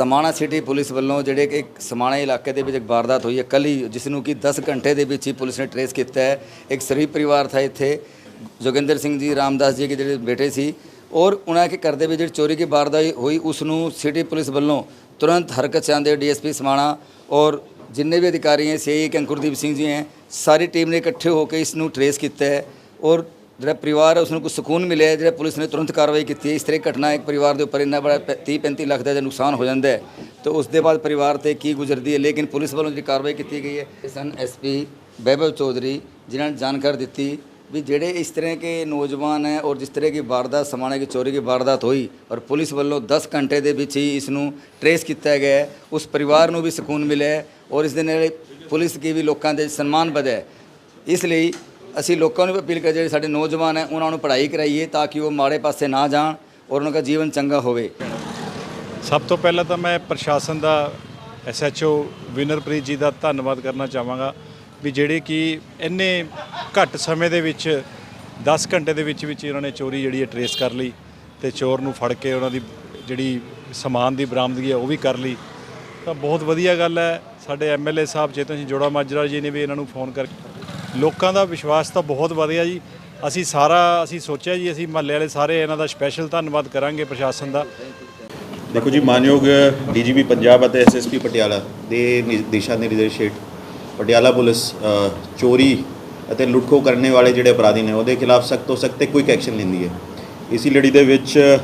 Samana city police ਵੱਲੋਂ ਜਿਹੜੇ ਕਿ ਇੱਕ ਸਮਾਣਾ ਇਲਾਕੇ ਦੇ ਵਿੱਚ ਇੱਕ ਵਾਰਦਾਤ ਹੋਈ ਹੈ। ਕੱਲ੍ਹ ਜਿਸ ਨੂੰ ਕਿ 10 ਘੰਟੇ ਦੇ ਵਿੱਚ ਹੀ ਪੁਲਿਸ ਨੇ ਟਰੇਸ ਕੀਤਾ ਹੈ। ਇੱਕ ਸ਼ਰੀਫ ਪਰਿਵਾਰ ਥਾ ਇੱਥੇ। ਜੋਗਿੰਦਰ ਸਿੰਘ ਜੀ, ਰਾਮਦਾਸ ਜੀ ਦੇ ਜਿਹੜੇ ਬੇਟੇ ਸੀ ਔਰ ਉਹਨਾਂ ਕੇ ਘਰ ਦੇ ਵਿੱਚ ਜਿਹੜੀ ਚੋਰੀ ਦੀ ਵਾਰਦਾਤ ਹੋਈ ਉਸ ਨੂੰ ਸਿਟੀ ਪੁਲਿਸ ਵੱਲੋਂ ਤੁਰੰਤ ਹਰਕਤ ਚਾਹੁੰਦੇ ਡੀਐਸਪੀ ਸਮਾਣਾ ਔਰ ਜਿੰਨੇ ਵੀ ਅਧਿਕਾਰੀ ਹੈ ਸੀਆਈ ਕੇ ਸਿੰਘ ਜੀ ਹੈ, ਸਾਰੀ ਟੀਮ ਨੇ ਇਕੱਠੇ ਹੋ ਕੇ ਇਸ ਨੂੰ ਟਰੇਸ ਕੀਤਾ ਹੈ ਔਰ ਜਿਹੜਾ ਪਰਿਵਾਰ ਹੈ ਉਸ ਨੂੰ ਕੁਝ ਸਕੂਨ ਮਿਲਿਆ ਹੈ, ਜਿਹੜਾ ਪੁਲਿਸ ਨੇ ਤੁਰੰਤ ਕਾਰਵਾਈ ਕੀਤੀ ਹੈ ਇਸ ਤਰ੍ਹਾਂ ਦੀ ਘਟਨਾ ਇੱਕ ਪਰਿਵਾਰ ਦੇ ਉੱਪਰ ਇੰਨਾ ਬੜਾ 30 35 ਲੱਖ ਦਾ ਜੇ ਨੁਕਸਾਨ ਹੋ ਜਾਂਦਾ ਹੈ ਤਾਂ ਉਸ ਦੇ ਬਾਅਦ ਪਰਿਵਾਰ ਤੇ ਕੀ ਗੁਜ਼ਰਦੀ ਹੈ ਲੇਕਿਨ ਪੁਲਿਸ ਵੱਲੋਂ ਜਿਹੜੀ ਕਾਰਵਾਈ ਕੀਤੀ ਗਈ ਹੈ ਸਨ ਐਸਪੀ ਬੈਬਲ ਚੌਧਰੀ ਜਿਨ੍ਹਾਂ ਨੇ ਜਾਣਕਾਰੀ ਦਿੱਤੀ ਵੀ ਜਿਹੜੇ ਇਸ ਤਰ੍ਹਾਂ के ਨੌਜਵਾਨ ਹੈ ਔਰ ਜਿਸ ਤਰ੍ਹਾਂ की ਵਾਰਦਾਤ ਸਮਾਣੇ की ਚੋਰੀ की ਵਾਰਦਾਤ ਹੋਈ ਔਰ ਪੁਲਿਸ ਵੱਲੋਂ 10 ਘੰਟੇ ਦੇ ਵਿੱਚ ਹੀ ਇਸ ਨੂੰ ਟਰੇਸ ਕੀਤਾ ਗਿਆ ਹੈ ਉਸ ਪਰਿਵਾਰ ਨੂੰ ਵੀ ਸਕੂਨ ਮਿਲਿਆ ਹੈ ਔਰ ਇਸ ਦੇ ਨਾਲ ਪੁਲਿਸ ਕੀ ਵੀ ਲੋਕਾਂ ਦੇ ਸਨਮਾਨ ਵਧਿਆ ਹੈ ਇਸ ਲਈ ਅਸੀਂ ਲੋਕਾਂ ਨੂੰ ਵੀ ਅਪੀਲ ਕਰ ਜਿਹੜੇ ਸਾਡੇ ਨੌਜਵਾਨ ਹੈ, ਉਹਨਾਂ ਨੂੰ ਪੜ੍ਹਾਈ ਕਰਾਈਏ ਤਾਂ ਕਿ ਉਹ ਮਾੜੇ ਪਾਸੇ ਨਾ ਜਾਣ ਔਰ ਉਹਨਾਂ ਦਾ ਜੀਵਨ ਚੰਗਾ ਹੋਵੇ। ਸਭ ਤੋਂ ਪਹਿਲਾਂ ਤਾਂ ਮੈਂ ਪ੍ਰਸ਼ਾਸਨ ਦਾ ਐਸਐਚਓ ਵਿਨਰਪ੍ਰੀਤ ਜੀ ਦਾ ਧੰਨਵਾਦ ਕਰਨਾ ਚਾਹਾਂਗਾ ਵੀ ਜਿਹੜੇ ਕਿ ਇੰਨੇ ਘੱਟ ਸਮੇਂ ਦੇ ਵਿੱਚ 10 ਘੰਟੇ ਦੇ ਵਿੱਚ ਵਿੱਚ ਇਹਨਾਂ ਨੇ ਚੋਰੀ ਜਿਹੜੀ ਹੈ ਟਰੇਸ ਕਰ ਲਈ ਤੇ ਚੋਰ ਨੂੰ ਫੜ ਕੇ ਉਹਨਾਂ ਦੀ ਜਿਹੜੀ ਸਮਾਨ ਦੀ ਬਰਾਮਦਗੀ ਹੈ ਉਹ ਵੀ ਕਰ ਲਈ। ਤਾਂ ਬਹੁਤ ਵਧੀਆ ਗੱਲ ਹੈ, ਸਾਡੇ ਐਮਐਲਏ ਸਾਹਿਬ ਚੇਤਨ ਸਿੰਘ ਜੋੜਾ ਮਾਜਰਾ ਜੀ ਨੇ ਵੀ ਇਹਨਾਂ ਨੂੰ ਫੋਨ ਕਰਕੇ ਲੋਕਾਂ ਦਾ ਵਿਸ਼ਵਾਸ ਤਾਂ ਬਹੁਤ ਵਧਿਆ ਜੀ। ਅਸੀਂ ਸਾਰਾ, ਅਸੀਂ ਸੋਚਿਆ ਜੀ, ਅਸੀਂ ਮਹੱਲੇ ਵਾਲੇ ਸਾਰੇ ਇਹਨਾਂ ਦਾ ਸਪੈਸ਼ਲ ਧੰਨਵਾਦ ਕਰਾਂਗੇ ਪ੍ਰਸ਼ਾਸਨ ਦਾ। ਦੇਖੋ ਜੀ, ਮਾਨਯੋਗ ਡੀਜੀਪੀ ਪੰਜਾਬ ਅਤੇ ਐਸਐਸਪੀ ਪਟਿਆਲਾ ਦੇ ਨਿ- ਦਿਸ਼ਾ ਨਿਰਦੇਸ਼ ਹੇਠ ਪਟਿਆਲਾ ਪੁਲਿਸ ਚੋਰੀ ਅਤੇ ਲੁੱਟਖੋ ਕਰਨ ਵਾਲੇ ਜਿਹੜੇ ਅਪਰਾਧੀ ਨੇ, ਉਹਦੇ ਖਿਲਾਫ ਸਖਤ ਤੋਂ ਸਖਤ ਤੇ ਕੁਇਕ ਐਕਸ਼ਨ ਲੈਂਦੀ ਹੈ। ਇਸੀ ਲੜੀ ਦੇ ਵਿੱਚ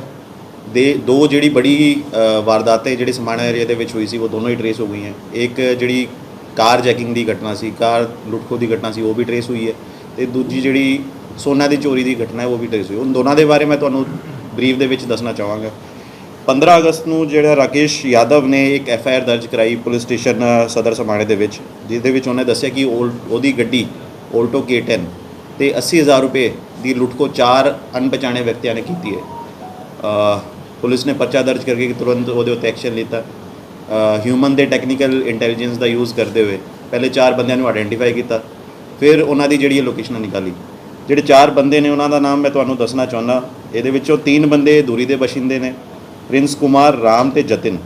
ਦੇ, ਦੋ ਜਿਹੜੀ ਬੜੀ ਵਾਰਦਾਤਾਂ, ਜਿਹੜੀ ਸਮਾਣਾ ਏਰੀਆ ਦੇ ਵਿੱਚ ਹੋਈ ਸੀ, ਉਹ ਦੋਨੋਂ ਹੀ ਟਰੇਸ ਹੋ ਗਈਆਂ। ਇੱਕ ਜਿਹੜੀ ਕਾਰ ਚੈਕਿੰਗ ਦੀ ਘਟਨਾ ਸੀ, ਕਾਰ ਲੁੱਟਖੋ ਦੀ ਘਟਨਾ ਸੀ, ਉਹ ਵੀ ਟਰੇਸ ਹੋਈ ਹੈ ਤੇ ਦੂਜੀ ਜਿਹੜੀ ਸੋਨਾ ਦੀ ਚੋਰੀ ਦੀ ਘਟਨਾ ਹੈ, ਉਹ ਵੀ ਟਰੇਸ ਹੋਈ ਉਹਨਾਂ ਦੋਨਾਂ ਦੇ ਬਾਰੇ ਮੈਂ ਤੁਹਾਨੂੰ ਬਰੀਫ ਦੇ ਵਿੱਚ ਦੱਸਣਾ ਚਾਹਾਂਗਾ। 15 ਅਗਸਤ ਨੂੰ ਜਿਹੜਾ ਰਾਕੇਸ਼ ਯਾਦਵ ਨੇ ਇੱਕ ਐਫ ਆਈ ਆਰ ਦਰਜ ਕਰਾਈ ਪੁਲਿਸ ਸਟੇਸ਼ਨ ਸਦਰ ਸਮਾਣੇ ਦੇ ਵਿੱਚ, ਜਿਹਦੇ ਵਿੱਚ ਉਹਨੇ ਦੱਸਿਆ ਕਿ ਓਲ- ਉਹਦੀ ਗੱਡੀ ਆਲਟੋ K10 ਤੇ 80000 ਰੁਪਏ ਦੀ ਲੁੱਟ ਲੁੱਟਖੋ ਚਾਰ ਅਣਪਛਾਣੇ ਵਿਅਕਤੀਆਂ ਨੇ ਕੀਤੀ ਹੈ। ਪੁਲਿਸ ਨੇ ਪਰਚਾ ਦਰਜ ਕਰਕੇ ਤੁਰੰਤ ਉਹਦੇ ਉੱਤੇ ਐਕਸ਼ਨ ਲਿੱਤਾ। ਹਿਊਮਨ ਦੇ ਟੈਕਨੀਕਲ ਇੰਟੈਲੀਜੈਂਸ ਦਾ ਯੂਜ਼ ਕਰਦੇ ਹੋਏ ਪਹਿਲੇ ਚਾਰ ਬੰਦਿਆਂ ਨੂੰ ਆਇਡੈਂਟੀਫਾਈ ਕੀਤਾ, ਫਿਰ ਉਹਨਾਂ ਦੀ ਜਿਹੜੀ ਲੋਕੇਸ਼ਨ ਨਿਕਾਲੀ। ਜਿਹੜੇ ਚਾਰ ਬੰਦੇ ਨੇ ਉਹਨਾਂ ਦਾ ਨਾਮ ਮੈਂ ਤੁਹਾਨੂੰ ਦੱਸਣਾ ਚਾਹੁੰਦਾ, ਇਹਦੇ ਵਿੱਚੋਂ ਤਿੰਨ ਬੰਦੇ ਦੂਰੀ ਦੇ ਬਸ਼ਿੰਦੇ ਨੇ, ਪ੍ਰਿੰਸ ਕੁਮਾਰ, ਰਾਮ ਤੇ ਜਤਿਨ।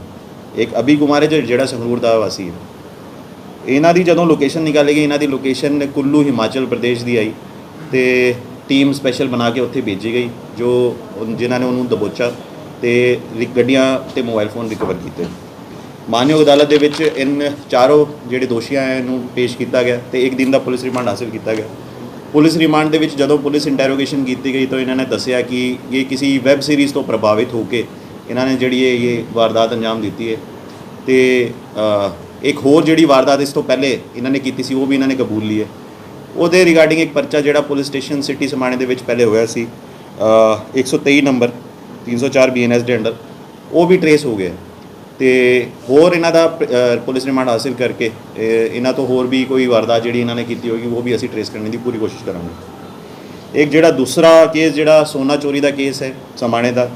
ਇੱਕ ਅਭੀ ਕੁਮਾਰ ਹੈ ਜੋ- ਜਿਹੜਾ ਸੰਗਰੂਰ ਦਾ ਵਾਸੀ ਹੈ। ਇਹਨਾਂ ਦੀ ਜਦੋਂ ਲੋਕੇਸ਼ਨ ਨਿਕਾਲੀ ਗਈ, ਇਹਨਾਂ ਦੀ ਲੋਕੇਸ਼ਨ ਕੁੱਲੂ ਹਿਮਾਚਲ ਪ੍ਰਦੇਸ਼ ਦੀ ਆਈ ਤੇ ਟੀਮ ਸਪੈਸ਼ਲ ਬਣਾ ਕੇ ਉੱਥੇ ਭੇਜੀ ਗਈ, ਜੋ ਜਿਨ੍ਹਾਂ ਨੇ ਉਹਨੂੰ ਦਬੋਚਾ ਤੇ ਰਿ- ਗੱਡੀਆਂ ਤੇ ਮੋਬਾਈਲ ਫੋਨ ਰਿਕਵਰ ਕੀਤੇ। ਮਾਨਯੋਗ ਅਦਾਲਤ ਦੇ ਵਿੱਚ ਇਨ ਚਾਰੋਂ ਜਿਹੜੇ ਦੋਸ਼ੀਆਂ ਹੈ ਨੂੰ ਪੇਸ਼ ਕੀਤਾ ਗਿਆ ਤੇ ਇੱਕ ਦਿਨ ਦਾ ਪੁਲਿਸ ਰਿਮਾਂਡ ਹਾਸਲ ਕੀਤਾ ਗਿਆ। ਪੁਲਿਸ ਰਿਮਾਂਡ ਦੇ ਵਿੱਚ ਜਦੋਂ ਪੁਲਿਸ ਇੰਟਰੋਗੇਸ਼ਨ ਕੀਤੀ ਗਈ ਤਾਂ ਇਹਨਾਂ ਨੇ ਦੱਸਿਆ ਕਿ ਇਹ ਕਿਸੇ ਵੈਬ ਸੀਰੀਜ਼ ਤੋਂ ਪ੍ਰਭਾਵਿਤ ਹੋ ਕੇ ਇਹਨਾਂ ਨੇ ਜਿਹੜੀ ਇਹ ਇਹ ਵਾਰਦਾਤ ਅੰਜਾਮ ਦਿੱਤੀ ਹੈ। ਤੇ ਇੱਕ ਹੋਰ ਜਿਹੜੀ ਵਾਰਦਾਤ ਇਸ ਤੋਂ ਪਹਿਲੇ ਇਹਨਾਂ ਨੇ ਕੀਤੀ ਸੀ ਉਹ ਵੀ ਇਹਨਾਂ ਨੇ ਕਬੂਲ ਲਈ ਹੈ। ਉਹਦੇ ਰਿਗਾਰਡਿੰਗ ਇੱਕ ਪਰਚਾ ਜਿਹੜਾ ਪੁਲਿਸ ਸਟੇਸ਼ਨ ਸਿਟੀ ਸਮਾਣੇ ਦੇ ਵਿੱਚ ਪਹਿਲੇ ਹੋਇਆ ਸੀ ਅ, 123 ਨੰਬਰ 304 ਬੀਐਨਐਸ ਦੇ ਅੰਡਰ ਉਹ ਵੀ ਟਰੇਸ ਹੋ ਗਿਆ। ਤੇ ਹੋਰ ਇਹਨਾਂ ਦਾ ਪੁਲਿਸ ਰਿਮਾਂਡ ਹਾਸਿਲ ਕਰਕੇ ਇਹਨਾਂ ਤੋਂ ਹੋਰ ਵੀ ਕੋਈ ਵਾਰਦਾਤ ਜਿਹੜੀ ਇਹਨਾਂ ਨੇ ਕੀਤੀ ਹੋਗੀ ਉਹ ਵੀ ਅਸੀਂ ਟਰੇਸ ਕਰਨ ਦੀ ਪੂਰੀ ਕੋਸ਼ਿਸ਼ ਕਰਾਂਗੇ। ਇੱਕ ਜਿਹੜਾ ਦੂਸਰਾ ਕੇਸ ਜਿਹੜਾ ਸੋਨਾ ਚੋਰੀ ਦਾ ਕੇਸ ਹੈ ਸਮਾਣੇ ਦਾ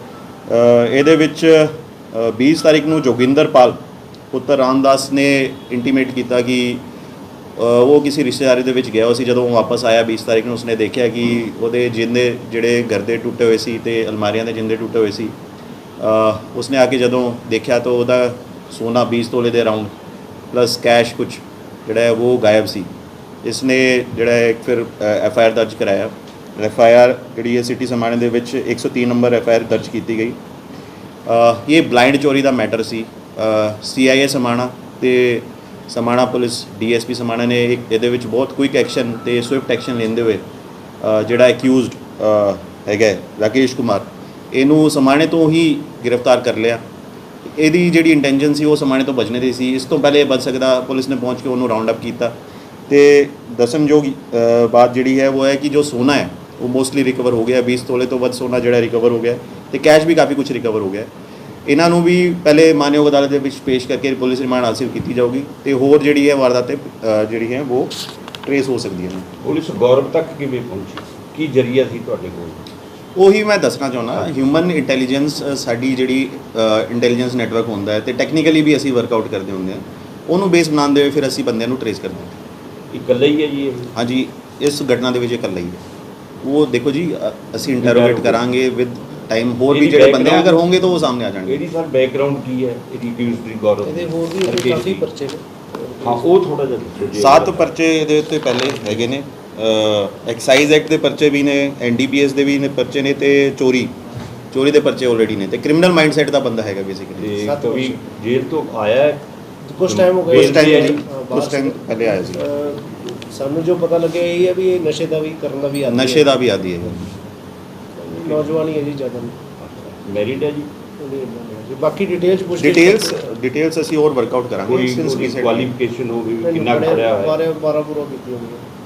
ਇਹਦੇ ਵਿੱਚ ਅ, 20 ਤਾਰੀਖ ਨੂੰ ਜੋਗਿੰਦਰ ਪਾਲ ਪੁੱਤਰ ਰਾਮਦਾਸ ਨੇ ਇੰਟੀਮੇਟ ਕੀਤਾ ਕਿ ਉਹ ਕਿਸੇ ਰਿਸ਼ਤੇਦਾਰੀ ਦੇ ਵਿੱਚ ਗਿਆ ਹੋਇਆ ਸੀ ਜਦੋਂ ਉਹ ਵਾਪਸ ਆਇਆ 20 ਤਾਰੀਖ ਨੂੰ ਉਸਨੇ ਦੇਖਿਆ ਕਿ ਉਹਦੇ ਜਿੰਦੇ ਜਿਹੜੇ ਘਰ ਦੇ ਟੁੱਟੇ ਹੋਏ ਸੀ ਤੇ ਅਲਮਾਰੀਆਂ ਦੇ ਜਿੰਦੇ ਟੁੱਟੇ ਹੋਏ ਸੀ ਉਸਨੇ ਆ ਕੇ ਜਦੋਂ ਦੇਖਿਆ ਤਾਂ ਉਹਦਾ ਸੋਨਾ 20 ਤੋਲੇ ਦੇ ਅਰਾਊਂਡ ਪਲੱਸ ਕੈਸ਼ ਕੁਝ ਜਿਹੜਾ ਹੈ ਉਹ ਗਾਇਬ ਸੀ। ਇਸਨੇ ਜਿਹੜਾ ਹੈ ਇੱਕ ਫਿਰ ਐਫ ਆਈ ਆਰ ਦਰਜ ਕਰਾਇਆ। ਐਫ ਆਈ ਆਰ ਜਿਹੜੀ ਹੈ ਸਿਟੀ ਸਮਾਣੇ ਦੇ ਵਿੱਚ 103 ਨੰਬਰ ਐਫ ਆਈ ਆਰ ਦਰਜ ਕੀਤੀ ਗਈ। ਇਹ ਬਲਾਈਂਡ ਚੋਰੀ ਦਾ ਮੈਟਰ ਸੀ। ਸੀ ਆਈ ਏ ਸਮਾਣਾ ਤੇ ਸਮਾਣਾ ਪੁਲਿਸ ਡੀਐਸਪੀ ਸਮਾਣਾ ਨੇ ਇਹਦੇ ਵਿੱਚ ਬਹੁਤ ਕੁਇਕ ਐਕਸ਼ਨ ਤੇ ਸਵਿਫਟ ਐਕਸ਼ਨ ਲੈਂਦੇ ਹੋਏ ਜਿਹੜਾ ਅਕਿਊਜ਼ਡ ਹੈਗਾ ਰਾਕੇਸ਼ ਕੁਮਾਰ। ਇਹਨੂੰ ਸਮਾਣੇ ਤੋਂ ਹੀ ਗ੍ਰਿਫਤਾਰ ਕਰ ਲਿਆ। ਇਹਦੀ ਜਿਹੜੀ ਇੰਟੈਂਸ਼ਨ ਸੀ ਉਹ ਸਮਾਣੇ ਤੋਂ ਬਚਣੇ ਦੀ ਸੀ। ਇਸ ਤੋਂ ਪਹਿਲੇ ਇਹ ਬਚ ਸਕਦਾ ਪੁਲਿਸ ਨੇ ਪਹੁੰਚ ਕੇ ਉਹਨੂੰ ਰਾਉਂਡ ਅਪ ਕੀਤਾ। ਤੇ ਦਸਮਯੋਗ ਅ, ਬਾਤ ਜਿਹੜੀ ਹੈ ਉਹ ਹੈ ਕਿ ਜੋ ਸੋਨਾ ਹੈ ਉਹ ਮੋਸਟਲੀ ਰਿਕਵਰ ਹੋ ਗਿਆ। 20 ਤੋਲੇ ਤੋਂ ਵੱਧ ਸੋਨਾ ਜਿਹੜਾ ਰਿਕਵਰ ਹੋ ਗਿਆ। ਤੇ ਕੈਸ਼ ਵੀ ਕਾਫੀ ਕੁਝ ਰਿਕਵਰ ਹੋ ਗਿਆ। ਇਹਨਾਂ ਨੂੰ ਵੀ ਪਹਿਲੇ ਮਾਨਯੋਗ ਅਦਾਲਤ ਦੇ ਵਿੱਚ ਪੇਸ਼ ਕਰਕੇ ਪੁਲਿਸ ਰਿਮਾਂਡ ਹਾਸਿਲ ਕੀਤੀ ਜਾਊਗੀ। ਤੇ ਹੋਰ ਜਿਹੜੀ ਹੈ ਵਾਰਦਾਤ ਜਿਹੜੀ ਹੈ ਉਹ ਟਰੇਸ ਹੋ ਸਕਦੀਆਂ ਨੇ ਪੁਲਿਸ ਗੌਰਵ ਤੱਕ ਕਿਵੇਂ ਪਹੁੰਚੀ? ਕੀ ਜਰੀਆ ਸੀ ਤੁਹਾਡੇ ਕੋਲ? ਉਹੀ ਮੈਂ ਦੱਸਣਾ ਚਾਹੁੰਦਾ ਹਿਊਮਨ ਇੰਟੈਲੀਜੈਂਸ ਸਾਡੀ ਜਿਹੜੀ ਇੰਟੈਲੀਜੈਂਸ ਨੈਟਵਰਕ ਹੁੰਦਾ ਹੈ ਤੇ ਟੈਕਨੀਕਲੀ ਵੀ ਅਸੀਂ ਵਰਕਆਊਟ ਕਰਦੇ ਹੁੰਦੇ ਹਾਂ। ਉਹਨੂੰ ਬੇਸ ਬਣਾਉਂਦੇ ਹੋਏ ਫਿਰ ਅਸੀਂ ਬੰਦਿਆਂ ਨੂੰ ਟਰੇਸ ਕਰਦੇ ਹਾਂ। ਇਕੱਲੇ ਹੀ ਹੈ ਜੀ ਇਹ? ਹਾਂਜੀ ਇਸ ਘਟਨਾ ਦੇ ਵਿੱਚ ਇਕੱਲਾ ਹੀ ਹੈ। ਉਹ ਦੇਖੋ ਜੀ ਅ- ਅਸੀਂ ਇੰਟਰੋਗੇਟ ਕਰਾਂਗੇ ਵਿਦ ਟਾਈਮ ਹੋਰ ਵੀ ਇਹਦੀ ਜਿਹੜੇ ਬੰਦੇ background- ਅਗਰ ਹੋਣਗੇ ਤਾਂ ਉਹ ਸਾਹਮਣੇ ਆ ਜਾਣਗੇ। ਇਹਦੀ ਸਰ ਬੈਕਗ੍ਰਾਉਂਡ ਕੀ ਹੈ? ਇਹਦੀ ਅਕਿਊਜ਼ਡ ਦੀ ਗੌਰਵ ਇਹਦੇ ਹੋਰ ਵੀ ਹਰਕੇਸ਼ ਕਾਫੀ। ਪਰਚੇ ਨੇ। ਹਾਂ ਉਹ ਥੋੜਾ ਜਿਹਾ ਦੱਸੋ ਜੀ ਸੱਤ ਪਰਚੇ ਇਹਦੇ ਉੱਤੇ ਪਹਿਲੇ ਹੈਗੇ ਨੇ। ਐਕਸਾਈਜ਼ ਐਕਟ ਦੇ ਪਰਚੇ ਵੀ ਨੇ ਐਨਡੀਪੀਐਸ ਦੇ ਵੀ ਨੇ ਪਰਚੇ ਨੇ ਤੇ ਚੋਰੀ ਚੋਰੀ ਦੇ ਪਰਚੇ ਆਲਰੇਡੀ ਨੇ ਤੇ ਕ੍ਰਿਮੀਨਲ ਮਾਈਂਡਸੈਟ ਦਾ ਬੰਦਾ ਹੈਗਾ ਬੇਸਿਕਲੀ ਤੇ ਸੱਤ ਕਵੀ। ਜੇਲ੍ਹ ਤੋਂ ਆਇਆ ਹੈ? ਕੁਝ ਟਾਈਮ ਹੋ ਗਿਆ। ਤੇ ਟਾਈਮ ਉਸ ਟਾਈਮ ਪਹਿਲੇ ਆਇਆ ਸੀ। ਸਾਨੂੰ ਜੋ ਪਤਾ ਲੱਗਿਆ ਇਹ ਹੈ ਵੀ ਇਹ ਨਸ਼ੇ ਦਾ ਵੀ ਕਰਨ ਦਾ ਵੀ ਆਦੀ ਨਸ਼ੇ ਦਾ ਵੀ ਆਦੀ ਹੈਗਾ ਨੌਜਵਾਨ ਹੀ ਹੈ ਜੀ ਨਹੀਂ ਮੈਰਿਡ ਹੈ ਜੀ। ਹੈ। ਬਾਕੀ ਡਿਟੇਲਸ ਪੁੱਛ ਡਿਟੇਲਸ ਡਿਟੇਲਸ ਅਸੀਂ ਹੋਰ ਵਰਕਆਊਟ ਕਰਾਂਗੇ we said- ਕੁਆਲੀਫਿਕੇਸ਼ਨ ਹੋ ਵੀ ਕਿੰਨਾ ਕੁ ਪੜਿਆ ਹੋਇਆ ਬਾਰੇ 12 ਪੂਰਾ ਕੀਤੀ ਹੋਣੀ ਹੈ।